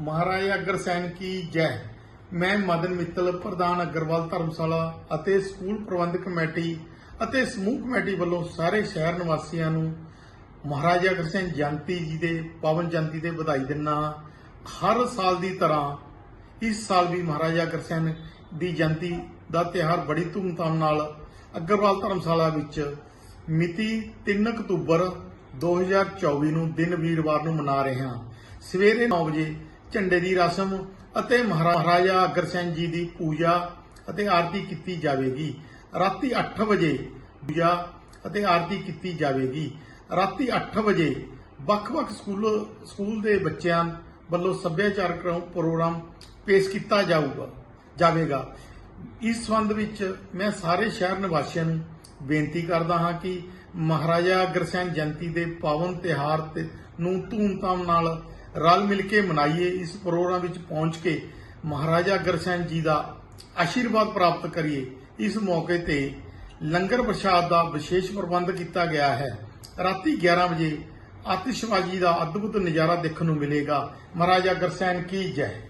ਮਹਾਰਾਜਾ ਅਗਰਸੈਨ ਕੀ ਜੈ। ਮੈਂ ਮਦਨ ਮਿੱਤਲ, ਪ੍ਰਧਾਨ ਅਗਰਵਾਲ ਧਰਮਸ਼ਾਲਾ ਅਤੇ ਸਕੂਲ ਪ੍ਰਬੰਧਕ ਕਮੇਟੀ ਅਤੇ ਸਮੂਹ ਕਮੇਟੀ ਵੱਲੋਂ ਸਾਰੇ ਸ਼ਹਿਰ ਨਿਵਾਸੀਆਂ ਨੂੰ ਮਹਾਰਾਜਾ ਅਗਰਸੈਨ ਜਯੰਤੀ ਜੀ ਦੇ, ਪਾਵਨ ਜਯੰਤੀ ਦੇ ਵਧਾਈ ਦਿੰਦਾ ਹਰ ਸਾਲ ਦੀ ਤਰ੍ਹਾਂ ਇਸ ਸਾਲ ਵੀ ਮਹਾਰਾਜਾ ਅਗਰਸੈਨ ਦੀ ਜਯੰਤੀ ਦਾ ਤਿਉਹਾਰ ਬੜੀ ਧੂਮਧਾਮ ਨਾਲ ਅਗਰਵਾਲ ਧਰਮਸ਼ਾਲਾ ਵਿੱਚ ਮਿਤੀ 3 ਅਕਤੂਬਰ 2024 ਨੂੰ ਦਿਨ ਵੀਰਵਾਰ ਨੂੰ ਮਨਾ ਰਹੇ ਹਾਂ। ਸਵੇਰੇ 9 ਵਜੇ ਝੰਡੇ ਦੀ ਰਸਮ ਅਤੇ ਮਹਾਰਾਜਾ ਅਗਰਸੈਨ ਜੀ ਦੀ ਪੂਜਾ ਅਤੇ ਆਰਤੀ ਕੀਤੀ ਜਾਵੇਗੀ। ਰਾਤੀ 8 ਵਜੇ ਪੂਜਾ ਅਤੇ ਆਰਤੀ ਕੀਤੀ ਜਾਵੇਗੀ। ਰਾਤੀ 8 ਵਜੇ ਵੱਖ-ਵੱਖ ਸਕੂਲ ਸਕੂਲ ਦੇ ਬੱਚਿਆਂ ਵੱਲੋਂ ਸੱਭਿਆਚਾਰਕ ਪ੍ਰੋਗਰਾਮ ਪੇਸ਼ ਕੀਤਾ ਜਾਊਗਾ, ਜਾਵੇਗਾ। ਇਸ ਸੰਬੰਧ ਵਿੱਚ ਮੈਂ ਸਾਰੇ ਸ਼ਹਿਰ ਨਿਵਾਸੀਆਂ ਨੂੰ ਬੇਨਤੀ ਕਰਦਾ ਹਾਂ ਕਿ ਮਹਾਰਾਜਾ ਅਗਰਸੈਨ ਜਯੰਤੀ ਦੇ ਪਾਵਨ ਤਿਹਾਰ ਤੇ ਨੂੰ ਧੂਮਧਾਮ ਨਾਲ ਰਲ ਮਿਲ ਕੇ ਮਨਾਈਏ, ਇਸ ਪ੍ਰੋਗਰਾਮ ਵਿੱਚ ਪਹੁੰਚ ਕੇ ਮਹਾਰਾਜਾ ਅਗਰਸੈਨ ਜੀ ਦਾ ਆਸ਼ੀਰਵਾਦ ਪ੍ਰਾਪਤ ਕਰੀਏ, ਇਸ ਮੌਕੇ ਤੇ ਲੰਗਰ ਪ੍ਰਸ਼ਾਦ ਦਾ ਵਿਸ਼ੇਸ਼ ਪ੍ਰਬੰਧ ਕੀਤਾ ਗਿਆ ਹੈ। ਰਾਤੀ 11 ਵਜੇ ਆਤਿਸ਼ਬਾਜ਼ੀ ਦਾ ਅਦਭੁਤ ਨਜ਼ਾਰਾ ਦੇਖਣ ਨੂੰ ਮਿਲੇਗਾ। ਮਹਾਰਾਜਾ ਅਗਰਸੈਨ ਕੀ ਜੈ।